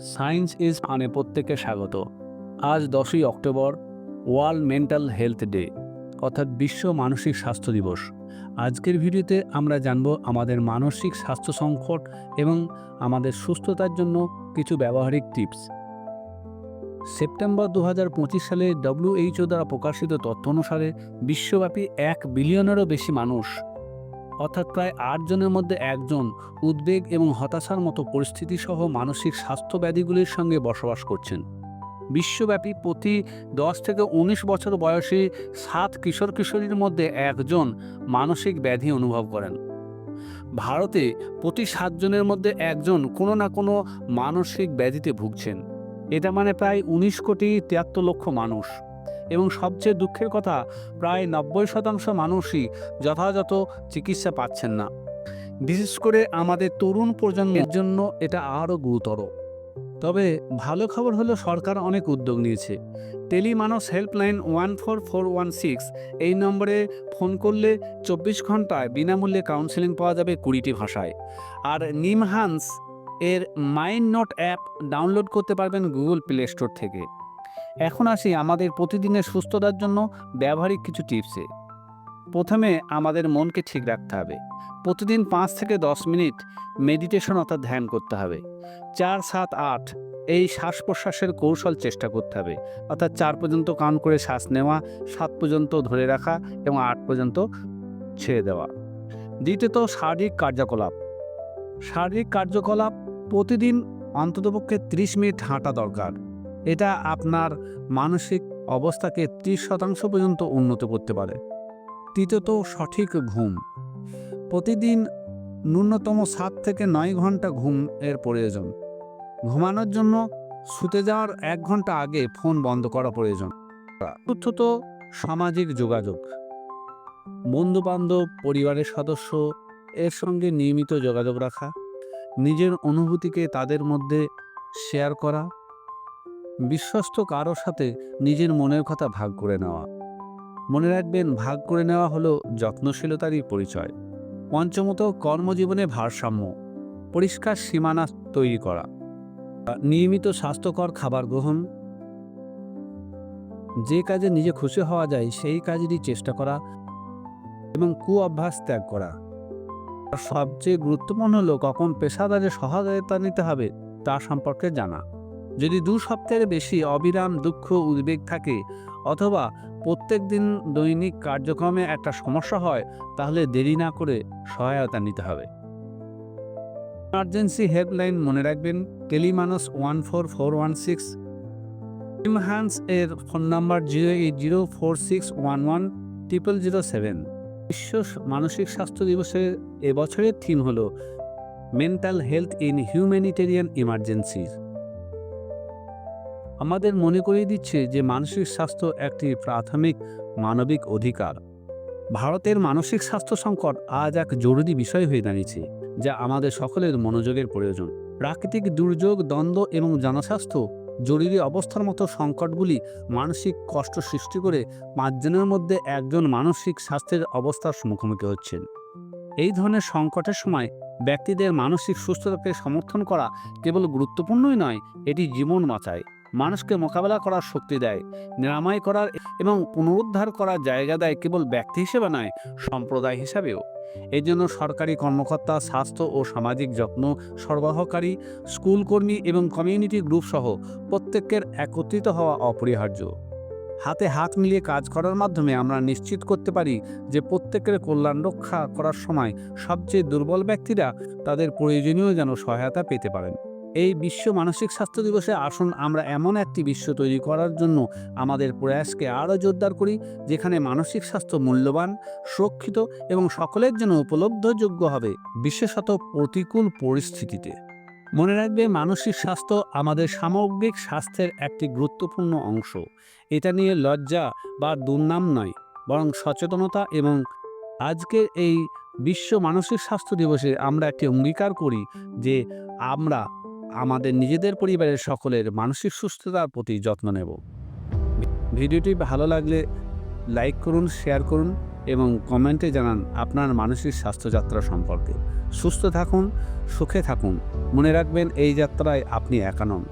Science is মানে প্রত্যেককে স্বাগত। আজ দশই October, world mental health day, অর্থাৎ বিশ্ব মানসিক স্বাস্থ্য দিবস। আজকের ভিডিওতে আমরা জানব আমাদের মানসিক স্বাস্থ্য সংকট এবং আমাদের সুস্থতার জন্য কিছু ব্যবহারিক টিপস। সেপ্টেম্বর দু হাজার পঁচিশ সালে ডব্লিউএইচও দ্বারা প্রকাশিত তথ্য অনুসারে বিশ্বব্যাপী এক বিলিয়নেরও বেশি মানুষ অর্থাৎ প্রায় আটজনের মধ্যে একজন উদ্বেগ এবং হতাশার মতো পরিস্থিতি সহ মানসিক স্বাস্থ্য ব্যাধিগুলির সঙ্গে বসবাস করছেন। বিশ্বব্যাপী প্রতি দশ থেকে উনিশ বছর বয়সী সাত কিশোর কিশোরীর মধ্যে একজন মানসিক ব্যাধি অনুভব করেন। ভারতে প্রতি সাতজনের মধ্যে একজন কোনো না কোনো মানসিক ব্যাধিতে ভুগছেন। এটা মানে প্রায় উনিশ কোটি তিয়াত্তর লক্ষ মানুষ। এবং সবচেয়ে দুঃখের কথা, প্রায় নব্বই শতাংশ মানুষই যথাযথ চিকিৎসা পাচ্ছেন না। বিশেষ করে আমাদের তরুণ প্রজন্মের জন্য এটা আরও গুরুতর। তবে ভালো খবর হলো সরকার অনেক উদ্যোগ নিয়েছে। TeleMANAS helpline one four four one six এই নম্বরে ফোন করলে চব্বিশ ঘন্টায় বিনামূল্যে কাউন্সেলিং পাওয়া যাবে কুড়িটি ভাষায়। আর নিমহান্স এর মাইন্ড নোট অ্যাপ ডাউনলোড করতে পারবেন গুগল প্লে স্টোর থেকে। এখন আসি আমাদের প্রতিদিনের সুস্থতার জন্য ব্যবহারিক কিছু টিপসে। প্রথমে আমাদের মনকে ঠিক রাখতে হবে। প্রতিদিন পাঁচ থেকে দশ মিনিট মেডিটেশন অর্থাৎ ধ্যান করতে হবে। চার, সাত, আট এই শ্বাস প্রশ্বাসের কৌশল চেষ্টা করতে হবে। অর্থাৎ চার পর্যন্ত কান করে শ্বাস নেওয়া, সাত পর্যন্ত ধরে রাখা এবং আট পর্যন্ত ছেড়ে দেওয়া। দ্বিতীয়ত শারীরিক কার্যকলাপ। শারীরিক কার্যকলাপ প্রতিদিন অন্ততপক্ষে ত্রিশ মিনিট হাঁটা দরকার। এটা আপনার মানসিক অবস্থাকে ত্রিশ শতাংশ পর্যন্ত উন্নত করতে পারে। তৃতীয়ত, সঠিক ঘুম। প্রতিদিন ন্যূনতম সাত থেকে নয় ঘণ্টা ঘুম এর প্রয়োজন। ঘুমানোর জন্য শুতে যাওয়ার এক ঘণ্টা আগে ফোন বন্ধ করা প্রয়োজন। চতুর্থত, সামাজিক যোগাযোগ। বন্ধুবান্ধব, পরিবারের সদস্য এর সঙ্গে নিয়মিত যোগাযোগ রাখা। নিজের অনুভূতিকে তাদের মধ্যে শেয়ার করা। বিশ্বস্ত কারও সাথে নিজের মনের কথা ভাগ করে নেওয়া। মনে রাখবেন, ভাগ করে নেওয়া হলো যত্নশীলতারই পরিচয়। পঞ্চমত, কর্মজীবনে ভারসাম্য। পরিষ্কার সীমানা তৈরি করা। নিয়মিত স্বাস্থ্যকর খাবার গ্রহণ। যে কাজে নিজে খুশি হওয়া যায়, সেই কাজেরই চেষ্টা করা এবং কু অভ্যাস ত্যাগ করা। সবচেয়ে গুরুত্বপূর্ণ হলো, কখন পেশাদারের সহায়তা নিতে হবে, তা সম্পর্কে জানা। যদি দু সপ্তাহের বেশি অবিরাম দুঃখ উদ্বেগ থাকে অথবা প্রত্যেক দিন দৈনিক কার্যক্রমে একটা সমস্যা হয়, তাহলে দেরি না করে সহায়তা নিতে হবে। ইমার্জেন্সি হেল্পলাইন মনে রাখবেন, TeleMANAS one four four one six, NIMHANS এর phone number zero eight zero four six one one triple zero seven. বিশ্ব মানসিক স্বাস্থ্য দিবসের এবছরের থিম হল, mental health in humanitarian emergencies. আমাদের মনে করিয়ে দিচ্ছে যে মানসিক স্বাস্থ্য একটি প্রাথমিক মানবিক অধিকার। ভারতের মানসিক স্বাস্থ্য সংকট আজ এক জরুরি বিষয় হয়ে দাঁড়িয়েছে, যা আমাদের সকলের মনোযোগের প্রয়োজন। প্রাকৃতিক দুর্যোগ, দ্বন্দ্ব এবং জনস্বাস্থ্য জরুরি অবস্থার মতো সংকটগুলি মানসিক কষ্ট সৃষ্টি করে পাঁচজনের মধ্যে একজন মানসিক স্বাস্থ্যের অবস্থার মুখোমুখি হচ্ছেন। এই ধরনের সংকটের সময় ব্যক্তিদের মানসিক সুস্থতাকে সমর্থন করা কেবল গুরুত্বপূর্ণই নয়, এটি জীবন বাঁচায়। মানুষকে মোকাবেলা করার শক্তি দেয়, নিরাময় করার এবং পুনরুদ্ধার করার জায়গা দেয় কেবল ব্যক্তি হিসেবে নয়, সম্প্রদায় হিসাবেও। এই জন্য সরকারি কর্মকর্তা, স্বাস্থ্য ও সামাজিক যত্ন সরবরাহকারী, স্কুলকর্মী এবং কমিউনিটি গ্রুপ সহ প্রত্যেকের একত্রিত হওয়া অপরিহার্য। হাতে হাত মিলিয়ে কাজ করার মাধ্যমে আমরা নিশ্চিত করতে পারি যে প্রত্যেকের কল্যাণ রক্ষা করার সময় সবচেয়ে দুর্বল ব্যক্তিরা তাদের প্রয়োজনীয় যেন সহায়তা পেতে পারেন। এই বিশ্ব মানসিক স্বাস্থ্য দিবসে আসুন আমরা এমন একটি বিশ্ব তৈরি করার জন্য আমাদের প্রয়াসকে আরও জোরদার করি, যেখানে মানসিক স্বাস্থ্য মূল্যবান, সুরক্ষিত এবং সকলের জন্য উপলব্ধযোগ্য হবে, বিশেষত প্রতিকূল পরিস্থিতিতে। মনে রাখবে, মানসিক স্বাস্থ্য আমাদের সামগ্রিক স্বাস্থ্যের একটি গুরুত্বপূর্ণ অংশ। এটা নিয়ে লজ্জা বা দুর্নাম নয়, বরং সচেতনতা এবং আজকের এই বিশ্ব মানসিক স্বাস্থ্য দিবসে আমরা একটি অঙ্গীকার করি যে আমরা আমাদের নিজেদের পরিবারের সকলের মানসিক সুস্থতার প্রতি যত্ন নেব। ভিডিওটি ভালো লাগলে লাইক করুন, শেয়ার করুন এবং কমেন্টে জানান আপনার মানসিক স্বাস্থ্যযাত্রা সম্পর্কে। সুস্থ থাকুন, সুখে থাকুন। মনে রাখবেন এই যাত্রায় আপনি একা নন।